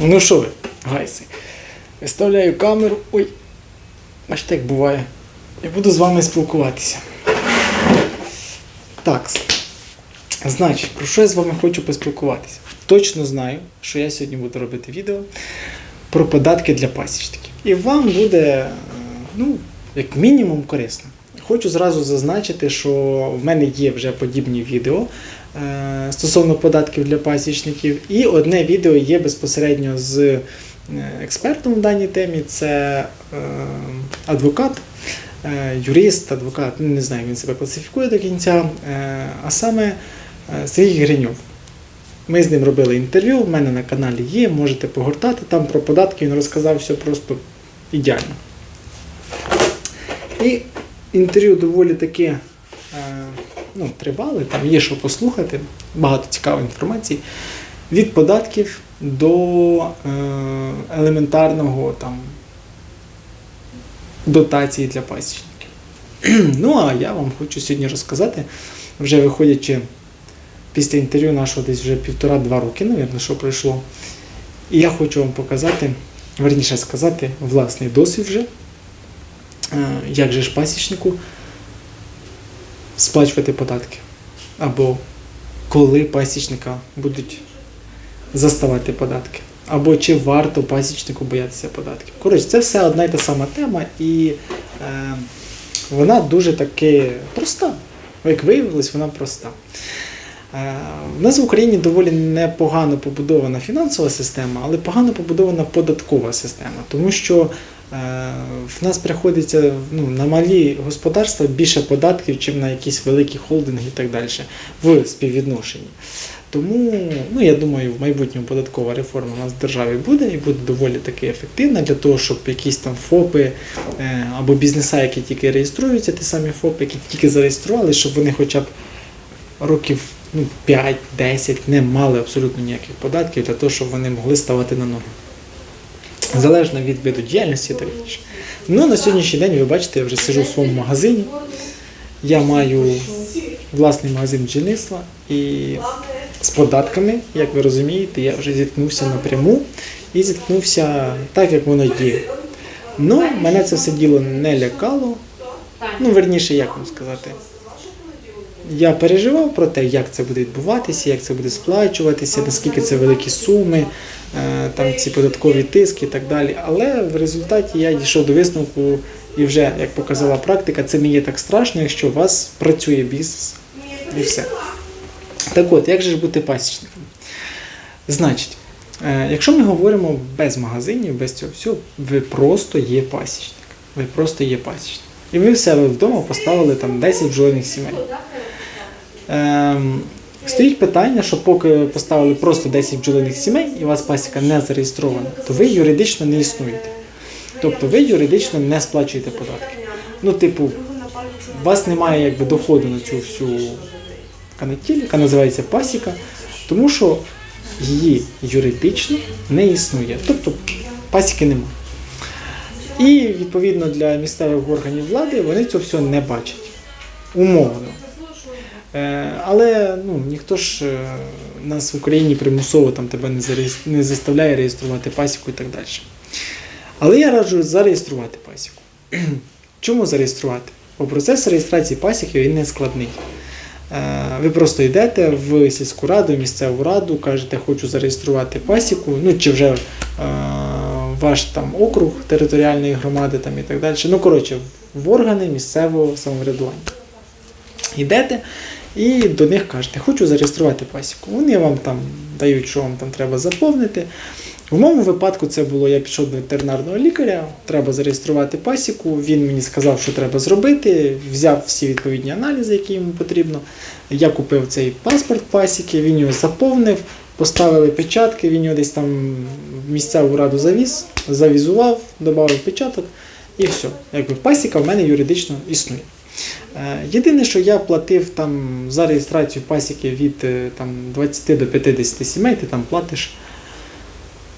Ну що ви, гайси? Виставляю камеру. Ой, бачите, як буває. І буду з вами спілкуватися. Так. Значить, про що я з вами хочу поспілкуватися? Точно знаю, що я сьогодні буду робити відео про податки для пасічників. І вам буде, ну, як мінімум, корисно. Хочу зразу зазначити, що в мене є вже подібні відео стосовно податків для пасічників, і одне відео є безпосередньо з е, експертом в даній темі. Це е, адвокат, е, юрист, адвокат, ну, не знаю, він себе класифікує до кінця, е, а саме е, Сергій Гриньов. Ми з ним робили інтерв'ю, в мене на каналі є, можете погортати там про податки, він розказав все просто ідеально. І інтерв'ю доволі таки ну, тривале, там є що послухати, багато цікавої інформації. Від податків до е, елементарного там, дотації для пасічників. ну, а я вам хочу сьогодні розказати, вже виходячи після інтерв'ю нашого десь вже півтора-два роки, навірно, що пройшло. І я хочу вам показати, верніше сказати, власний досвід вже, е, як же ж пасічнику сплачувати податки. Або коли пасічника будуть заставати податки. Або чи варто пасічнику боятися податків. Коротше, це все одна й та сама тема, і е, вона дуже таки проста. Як виявилось, вона проста. Е, В нас в Україні доволі непогано побудована фінансова система, але погано побудована податкова система, тому що в нас приходиться ну, на малі господарства більше податків, чим на якісь великі холдинги і так далі в співвідношенні. Тому ну, я думаю, в майбутньому податкова реформа у нас в державі буде і буде доволі таки ефективна для того, щоб якісь там ФОПи е, або бізнеса, які тільки реєструються, ті самі ФОПи, які тільки зареєстрували, щоб вони хоча б років ну, 5-10 не мали абсолютно ніяких податків для того, щоб вони могли ставати на ноги. Залежно від виду діяльності і так далі. Ну, на сьогоднішній день, ви бачите, я вже сижу в своєму магазині. Я маю власний магазин бджільництва і з податками, як ви розумієте, я вже зіткнувся напряму і зіткнувся так, як воно є. Ну, мене це все діло не лякало. Ну, верніше, як вам сказати. Я переживав про те, як це буде відбуватися, як це буде сплачуватися, наскільки це великі суми, е, там ці податкові тиски і так далі. Але в результаті я дійшов до висновку, і вже, як показала практика, це не є так страшно, якщо у вас працює бізнес. І все. Так от, як же ж бути пасічником? Значить, е, якщо ми говоримо без магазинів, без цього всього, ви просто є пасічник. Ви просто є пасічник. І ви в себе вдома поставили там 10 бджолиних сімей. Ем, стоїть питання, що поки поставили просто 10 бджолиних сімей і у вас пасіка не зареєстрована, то ви юридично не існуєте. Тобто ви юридично не сплачуєте податки. Ну, типу, у вас немає якби доходу на цю всю канатіль, яка називається пасіка, тому що її юридично не існує. Тобто пасіки немає. І відповідно для місцевих органів влади вони цього всього не бачать. Умовно. Е, Але ну, ніхто ж е, нас в Україні примусово там тебе не, зареєс- не заставляє реєструвати пасіку і так далі. Але я раджу зареєструвати пасіку. Чому зареєструвати? Бо процес реєстрації пасіки він не складний. Е, Ви просто йдете в сільську раду, місцеву раду, кажете, хочу зареєструвати пасіку, ну чи вже е, ваш там округ територіальної громади там, і так далі. Ну, коротше, в органи місцевого самоврядування. Йдете і до них кажете, хочу зареєструвати пасіку. Вони вам там дають, що вам там треба заповнити. В моєму випадку це було, я пішов до ветеринарного лікаря, треба зареєструвати пасіку. Він мені сказав, що треба зробити, взяв всі відповідні аналізи, які йому потрібно. Я купив цей паспорт пасіки, він його заповнив, поставили печатки, він його десь там в місцеву раду завіз, завізував, додав печаток і все. Якби пасіка в мене юридично існує. Е, Єдине, що я платив там за реєстрацію пасіки від е, там, 20 до 50 сімей, ти там платиш.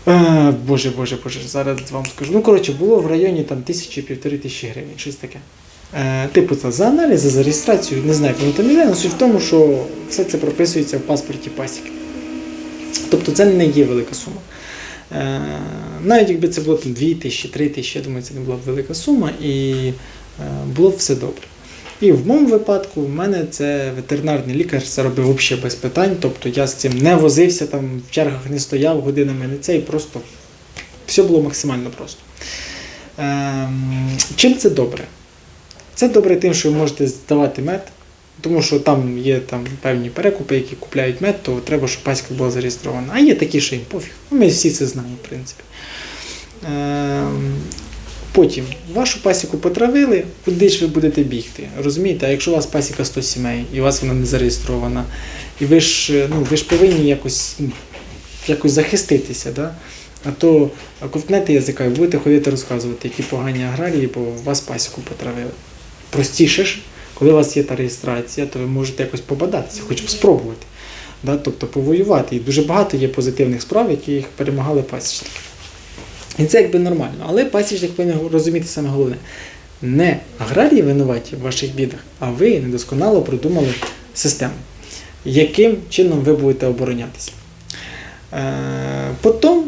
Е, Боже, боже, боже, зараз вам скажу. Ну, коротше, було в районі там тисячі півтори тисячі гривень, щось таке. Типу, це за аналізи, за реєстрацію, не знаю, воно там іде, але суть в тому, що все це прописується в паспорті пасіки. Тобто це не є велика сума. Навіть якби це було там 2 тисячі, 3 тисячі, я думаю, це не була б велика сума і було б все добре. І в моєму випадку в мене це ветеринарний лікар це робив взагалі без питань. Тобто я з цим не возився, там в чергах не стояв годинами, не це і просто все було максимально просто. Ем, чим це добре? Це добре тим, що ви можете здавати мед, тому що там є там певні перекупи, які купляють мед, то треба, щоб паська була зареєстрована. А є такі, що їм пофіг. Ну, Ми всі це знаємо, в принципі. Ем, Потім вашу пасіку потравили, куди ж ви будете бігти? Розумієте, а якщо у вас пасіка 100 сімей і у вас вона не зареєстрована, і ви ж, е, ну, ви ж повинні якось, ну, якось захиститися. Да? А то ковтнете язика і будете ходити розказувати, які погані аграрії, бо вас пасіку потравили. Простіше ж, коли у вас є та реєстрація, то ви можете якось побадатися, хоча б спробувати. Да? Тобто повоювати. І дуже багато є позитивних справ, які їх перемагали пасічники. І це якби нормально. Але пасічник повинен розуміти саме головне. Не аграрії винуваті в ваших бідах, а ви недосконало продумали систему, яким чином ви будете оборонятися. Е, Потім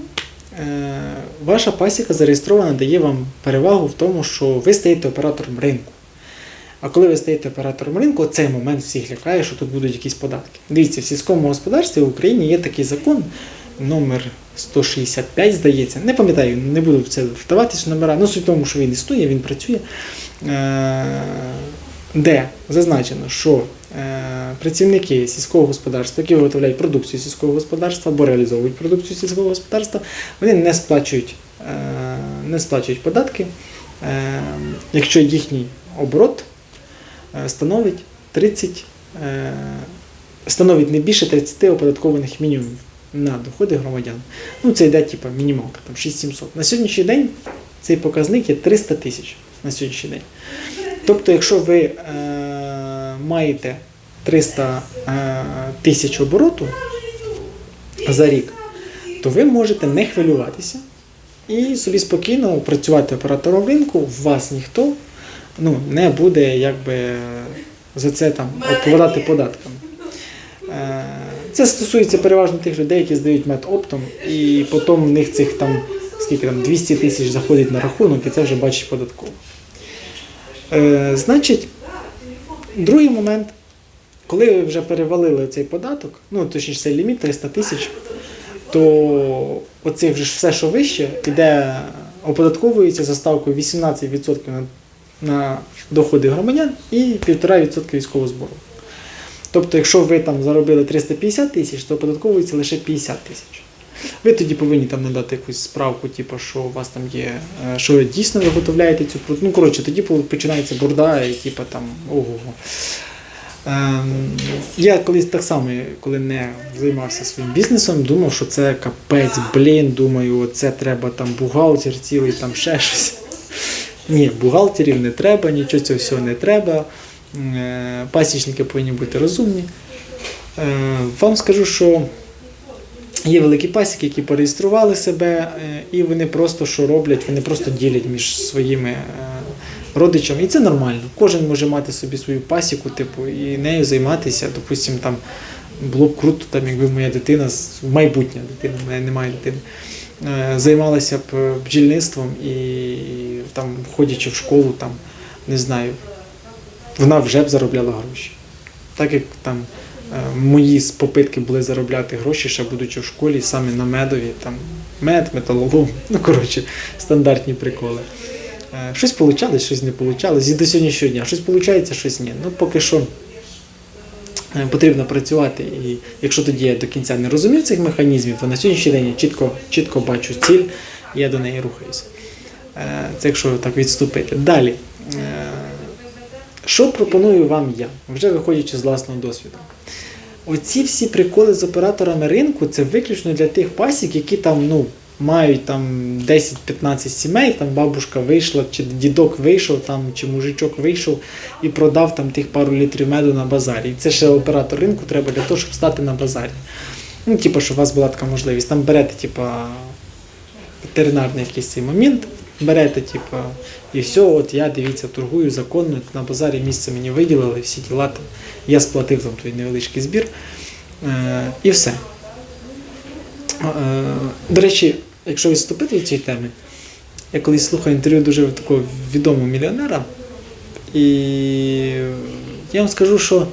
е, ваша пасіка зареєстрована дає вам перевагу в тому, що ви стаєте оператором ринку. А коли ви стаєте оператором ринку, цей момент всіх лякає, що тут будуть якісь податки. Дивіться, в сільському господарстві в Україні є такий закон, номер 165, здається. Не пам'ятаю, не буду в це вдаватися номера. Ну, суть в тому, що він існує, він працює. Е, Де зазначено, що е, працівники сільського господарства, які виготовляють продукцію сільського господарства або реалізовують продукцію сільського господарства, вони не сплачують, е, не сплачують податки, якщо їхній оборот становить 30, е, становить не більше 30 оподаткованих мінімумів на доходи громадян. Ну, це йде типу, мінімалка, там 6700. На сьогоднішній день цей показник є 300 тисяч на сьогоднішній день. Тобто, якщо ви е, маєте 300 е, тисяч обороту за рік, то ви можете не хвилюватися і собі спокійно працювати оператором ринку, вас ніхто ну, не буде якби за це там обкладати податками. Це стосується переважно тих людей, які здають мед оптом, і потім в них цих там скільки там 200 тисяч заходить на рахунок, і це вже бачить податково. Е, значить, другий момент, коли ви вже перевалили цей податок, ну точніше цей ліміт 300 тисяч, то оце вже все, що вище, іде, оподатковується за ставкою 18% на, на доходи громадян і 1,5% військового збору. Тобто, якщо ви там заробили 350 тисяч, то оподатковується лише 50 тисяч. Ви тоді повинні там надати якусь справку, типу, що у вас там є, е, що ви дійсно виготовляєте цю продукцію. Ну, коротше, тоді починається бурда і типу там ого. Ем, я колись так само, коли не займався своїм бізнесом, думав, що це капець, блін, думаю, це треба там бухгалтер цілий, там ще щось. Ні, бухгалтерів не треба, нічого цього всього не треба. Е, Пасічники повинні бути розумні. Е, Вам скажу, що є великі пасіки, які пореєстрували себе, е, і вони просто що роблять, вони просто ділять між своїми родичами. І це нормально. Кожен може мати собі свою пасіку, типу, і нею займатися. Допустим, там було б круто, там, якби моя дитина, майбутня дитина, в мене немає дитини, займалася б бджільництвом і там, ходячи в школу, там, не знаю, вона вже б заробляла гроші. Так як там е, мої попитки були заробляти гроші, ще будучи в школі, саме на медові, там мед, металолом, ну коротше, стандартні приколи. Е, Щось получалось, щось не получалось. І до сьогоднішнього дня щось виходить, щось ні. Ну поки що е, потрібно працювати. І якщо тоді я до кінця не розумів цих механізмів, то на сьогоднішній день я чітко, чітко бачу ціль, і я до неї рухаюся. Це якщо так відступити. Далі. Що пропоную вам я, вже виходячи з власного досвіду? Оці всі приколи з операторами ринку це виключно для тих пасік, які там ну, мають там 10-15 сімей, там бабушка вийшла, чи дідок вийшов, там, чи мужичок вийшов і продав там тих пару літрів меду на базарі. І це ще оператор ринку треба для того, щоб стати на базарі. Ну, типу, щоб у вас була така можливість. Там берете, типу, ветеринарний якийсь цей момент, берете, типу, і все, от я дивіться, торгую законно, на базарі місце мені виділили, всі діла там. Я сплатив там той невеличкий збір. Е, і все. Е, До речі, якщо відступити від цієї теми, я колись слухав інтерв'ю дуже такого відомого мільйонера, і я вам скажу, що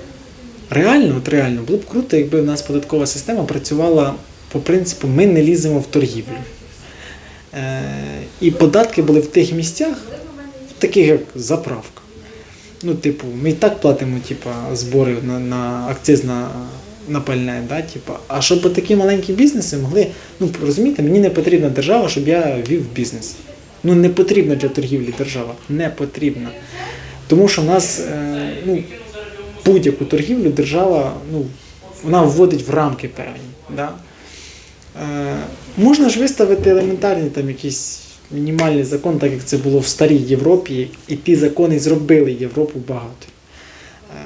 реально, от реально було б круто, якби в нас податкова система працювала по принципу ми не ліземо в торгівлю. Е, і податки були в тих місцях, таких як заправка. Ну, типу, ми і так платимо типу, збори на, на акциз на, на пальне, да, типу. а щоб такі маленькі бізнеси могли, ну розумієте, мені не потрібна держава, щоб я вів бізнес. Ну не потрібна для торгівлі держава, не потрібна. Тому що в нас е, ну, будь-яку торгівлю держава ну, вона вводить в рамки певні. Да? Е, можна ж виставити елементарний там якийсь мінімальний закон, так як це було в старій Європі, і ті закони зробили Європу багато. Е,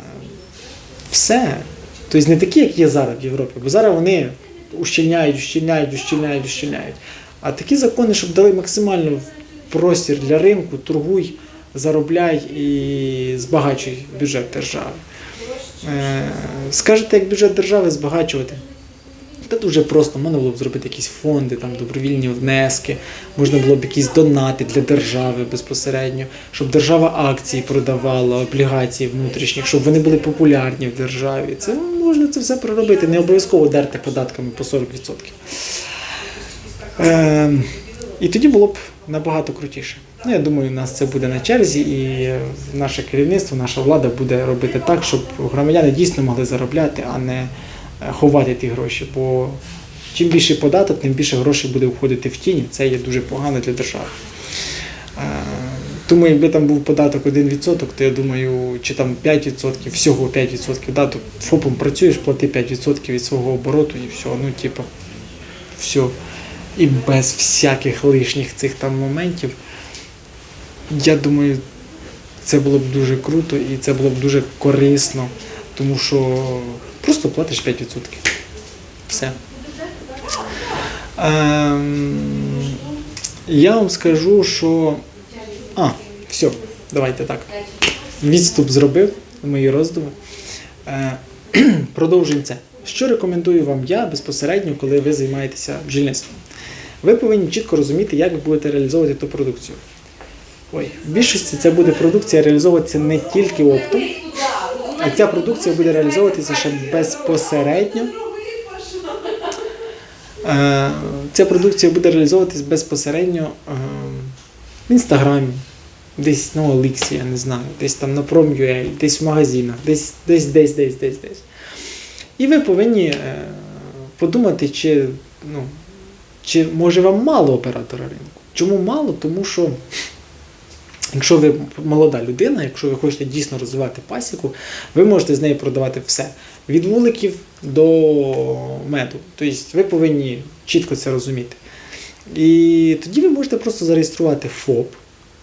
все. Тобто не такі, як є зараз в Європі, бо зараз вони ущільняють, ущільняють, ущільняють, ущільняють. А такі закони, щоб дали максимально простір для ринку, торгуй, заробляй і збагачуй бюджет держави. Е, Скажете, як бюджет держави збагачувати? Та дуже просто, можна було б зробити якісь фонди, там добровільні внески, можна було б якісь донати для держави безпосередньо, щоб держава акції продавала, облігації внутрішніх, щоб вони були популярні в державі. Це можна це все проробити, не обов'язково дерти податками по 40%. Е, і тоді було б набагато крутіше. Ну, я думаю, у нас це буде на черзі, і наше керівництво, наша влада буде робити так, щоб громадяни дійсно могли заробляти, а не ховати ті гроші. Бо чим більше податок, тим більше грошей буде входити в тінь. Це є дуже погано для держави. Е, Тому якби там був податок 1%, то я думаю, чи там 5%, всього 5%, да, то ФОПом працюєш, плати 5% від свого обороту і все. Ну, типу, все. І без всяких лишніх цих там моментів. Я думаю, це було б дуже круто і це було б дуже корисно, тому що просто платиш 5%. Все. Ем, я вам скажу, що. А, все, давайте так. Відступ зробив мої роздуми. Е, продовжуємо це. Що рекомендую вам я безпосередньо, коли ви займаєтеся бджільництвом? Ви повинні чітко розуміти, як ви будете реалізовувати ту продукцію. Ой, в більшості це буде продукція реалізовуватися не тільки оптом, а ця продукція буде реалізовуватися ще безпосередньо. Е, Ця продукція буде реалізовуватись безпосередньо е, в інстаграмі, десь на Оліксі, я не знаю, десь там на Prom.ua, десь в магазинах, десь, десь, десь, десь, десь, десь. І ви повинні е, подумати, чи, ну, чи може вам мало оператора ринку. Чому мало? Тому що Якщо ви молода людина, якщо ви хочете дійсно розвивати пасіку, ви можете з нею продавати все. Від вуликів до меду. Тобто ви повинні чітко це розуміти. І тоді ви можете просто зареєструвати ФОП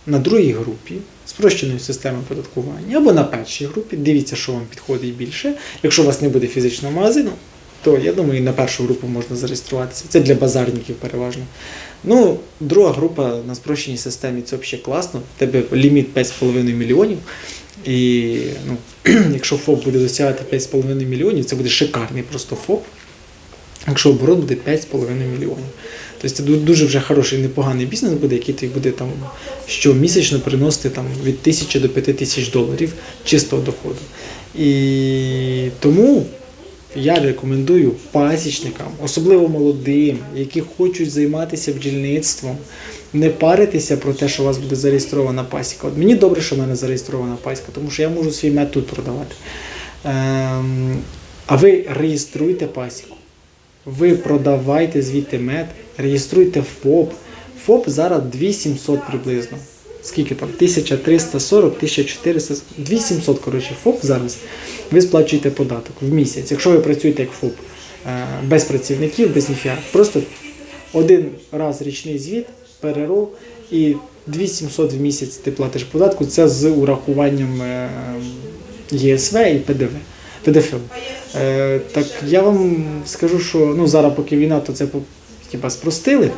на другій групі спрощеною системою податкування або на першій групі. Дивіться, що вам підходить більше. Якщо у вас не буде фізичного магазину, то я думаю, і на першу групу можна зареєструватися. Це для базарників переважно. Ну, друга група на спрощеній системі це взагалі класно. У тебе ліміт 5,5 мільйонів. І ну, якщо ФОП буде досягати 5,5 мільйонів, це буде шикарний просто ФОП. Якщо оборот буде 5,5 мільйонів. Тобто це дуже вже хороший, непоганий бізнес буде, який тобі буде там щомісячно приносити там, від 1000 до 5000 доларів чистого доходу. І тому я рекомендую пасічникам, особливо молодим, які хочуть займатися бджільництвом, не паритися про те, що у вас буде зареєстрована пасіка. От мені добре, що в мене зареєстрована пасіка, тому що я можу свій мед тут продавати. Ем, а ви реєструйте пасіку. Ви продавайте звідти мед, реєструйте ФОП. ФОП зараз 2700 приблизно. Скільки там? 1340, 1400, 2700, коротше, ФОП зараз. Ви сплачуєте податок в місяць. Якщо ви працюєте як ФОП е, без працівників, без ніфіга. Просто один раз річний звіт, перерол і 2700 в місяць ти платиш податку. Це з урахуванням е, ЄСВ і ПДВ. ПДФО. Е, так я вам скажу, що ну, зараз, поки війна, то це типа, спростили.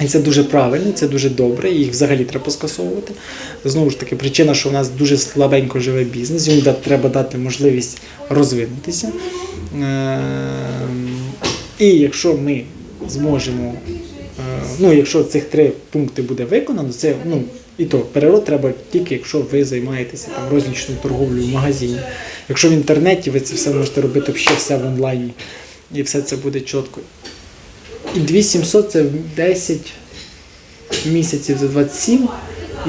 І це дуже правильно, це дуже добре, їх взагалі треба скасовувати. Знову ж таки, причина, що в нас дуже слабенько живе бізнес, йому треба дати можливість розвинутися. Ем, І якщо ми зможемо ну, якщо цих три пункти буде виконано, це ну, і то перерод треба тільки, якщо ви займаєтеся там рознічною торговлею в магазині. Якщо в інтернеті ви це все можете робити ще все в онлайні, і все це буде чітко. І 2700 це 10 місяців за 27,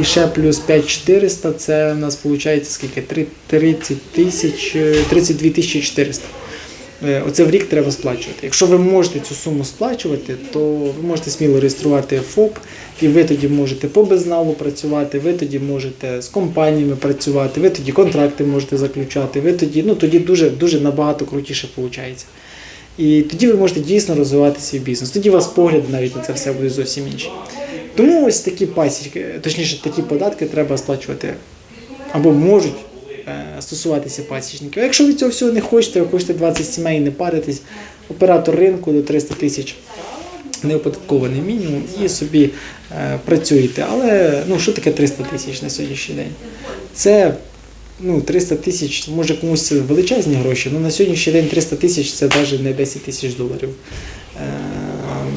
і ще плюс 5400 це у нас виходить скільки? Три- 30 тисяч, е, 32 тисячі 400. Е, Оце в рік треба сплачувати. Якщо ви можете цю суму сплачувати, то ви можете сміло реєструвати ФОП, і ви тоді можете по безналу працювати, ви тоді можете з компаніями працювати, ви тоді контракти можете заключати, ви тоді, ну тоді дуже, дуже набагато крутіше виходить. І тоді ви можете дійсно розвивати свій бізнес. Тоді у вас погляд навіть на це все буде зовсім інший. Тому ось такі пасічки, точніше, такі податки треба сплачувати або можуть е, стосуватися пасічників. Якщо ви цього всього не хочете, ви хочете 20 сімей не паритись, оператор ринку до 300 тисяч неоподаткований мінімум і собі е, працюєте. Але ну, що таке 300 тисяч на сьогоднішній день? Це ну, 300 тисяч, може комусь це величезні гроші, але на сьогоднішній день 300 тисяч це навіть не 10 тисяч доларів. Е,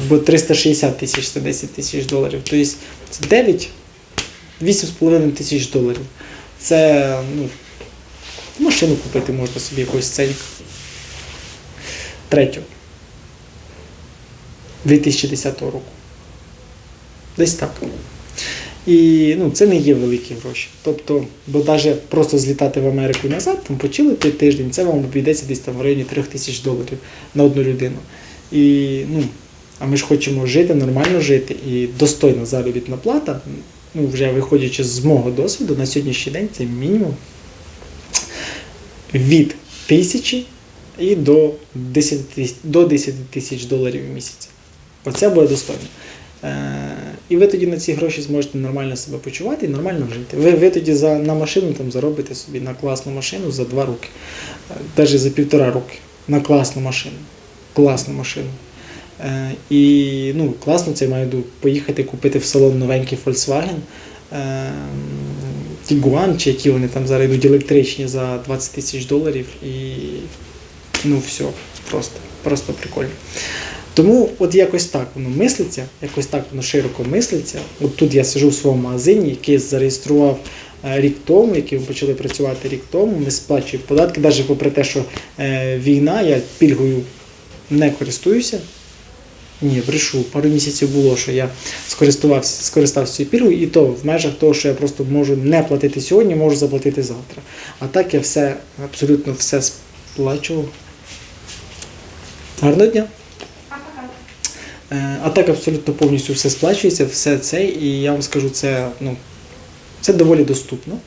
Бо 360 тисяч це 10 тисяч доларів. Тобто це 9, 8,5 тисяч доларів. Це ну, машину купити можна собі якусь ценник. Третю. 2010 року. Десь так. І ну, це не є великі гроші. Тобто, бо навіть просто злітати в Америку назад, там почилити тиждень, це вам обійдеться десь там в районі 3 тисяч доларів на одну людину. І, ну, а ми ж хочемо жити, нормально жити і достойна заробітна плата. Ну, вже виходячи з мого досвіду, на сьогоднішній день це мінімум від тисячі і до 10 тисяч, до 10 тисяч доларів в місяць. Оце буде достойно. Е, і ви тоді на ці гроші зможете нормально себе почувати і нормально жити. Ви, ви тоді за, на машину там заробите собі на класну машину за два роки, навіть за півтора роки. На класну машину. Класну машину. Е, і ну, класно це я маю поїхати купити в салон новенький Volkswagen. Е, Tiguan, чи які вони там зараз йдуть електричні за 20 тисяч доларів і ну все, просто, просто прикольно. Тому от якось так воно мислиться, якось так воно широко мислиться. От тут я сижу в своєму магазині, який зареєстрував е, рік тому, який ми почали працювати рік тому. Ми сплачуємо податки, навіть попри те, що е, війна, я пільгою не користуюся. Ні, брешу, пару місяців було, що я скористувався, скористався цією пільгою, і то в межах того, що я просто можу не платити сьогодні, можу заплатити завтра. А так я все, абсолютно все сплачував. Гарного дня! Е, А так абсолютно повністю все сплачується, все це, і я вам скажу, це, ну, це доволі доступно.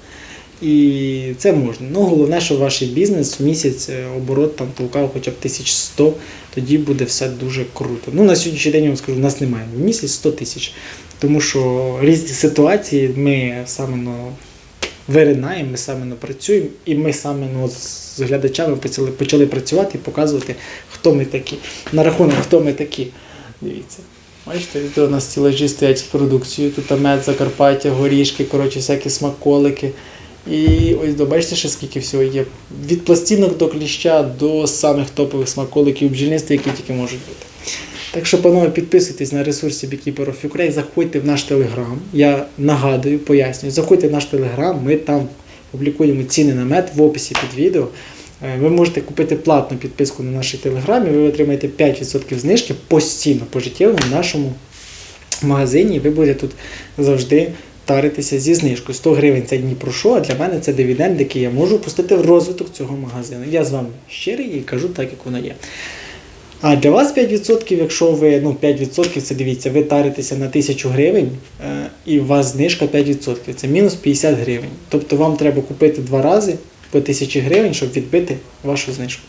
І це можна. Ну, головне, що ваш бізнес в місяць е, оборот там толкав хоча б 1100, тоді буде все дуже круто. Ну, на сьогоднішній день я вам скажу, у нас немає в місяць 100 тисяч. Тому що різні ситуації ми саме ну, виринаємо, ми саме ну, працюємо, і ми саме ну, з глядачами почали, почали працювати і показувати, хто ми такі. На рахунок, хто ми такі. Дивіться. Бачите, тут у нас стілажі стоять з продукцією, тут мед, Закарпаття, горішки, коротше, всякі смаколики. І ось до бачите, ще скільки всього є. Від пластинок до кліща до самих топових смаколиків бджільництва, які тільки можуть бути. Так що, панове, підписуйтесь на ресурсі Beekeeper of Ukraine, заходьте в наш телеграм. Я нагадую, пояснюю, заходьте в наш телеграм, ми там публікуємо ціни на мед в описі під відео. Е, Ви можете купити платну підписку на нашій телеграмі, ви отримаєте 5% знижки постійно пожиттєво в нашому магазині. Ви будете тут завжди таритися зі знижкою. 100 гривень це ні про що, а для мене це дивіденд, який я можу пустити в розвиток цього магазину. Я з вами щирий і кажу так, як воно є. А для вас 5%, якщо ви, ну 5% це дивіться, ви таритеся на 1000 гривень е, і у вас знижка 5%, це мінус 50 гривень. Тобто вам треба купити два рази по 1000 гривень, щоб відбити вашу знижку.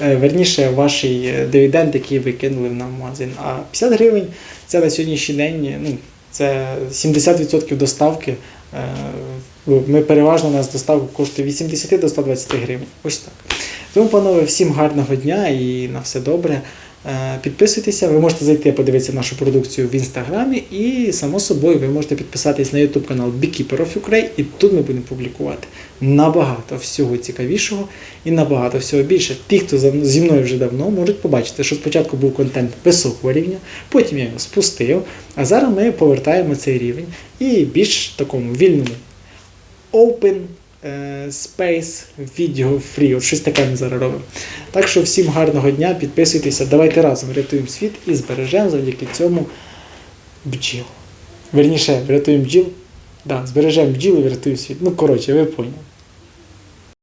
Е, верніше, ваш е, дивіденд, який ви кинули на магазин. А 50 гривень це на сьогоднішній день ну, це 70% доставки. Е, Ми переважно у нас доставка коштує від 80 до 120 гривень. Ось так. Тому, панове, всім гарного дня і на все добре. Е, Підписуйтеся, ви можете зайти подивитися нашу продукцію в інстаграмі, і само собою ви можете підписатись на YouTube канал Beekeeper of Ukraine, і тут ми будемо публікувати набагато всього цікавішого і набагато всього більше. Ті, хто зі мною вже давно, можуть побачити, що спочатку був контент високого рівня, потім я його спустив, а зараз ми повертаємо цей рівень і більш такому вільному open space video free. От щось таке ми зараз робимо. Так що всім гарного дня, підписуйтеся, давайте разом врятуємо світ і збережемо завдяки цьому бджіл. Верніше, врятуємо бджіл. Да, збережемо бджіл і врятуємо світ. Ну, коротше, ви поняли.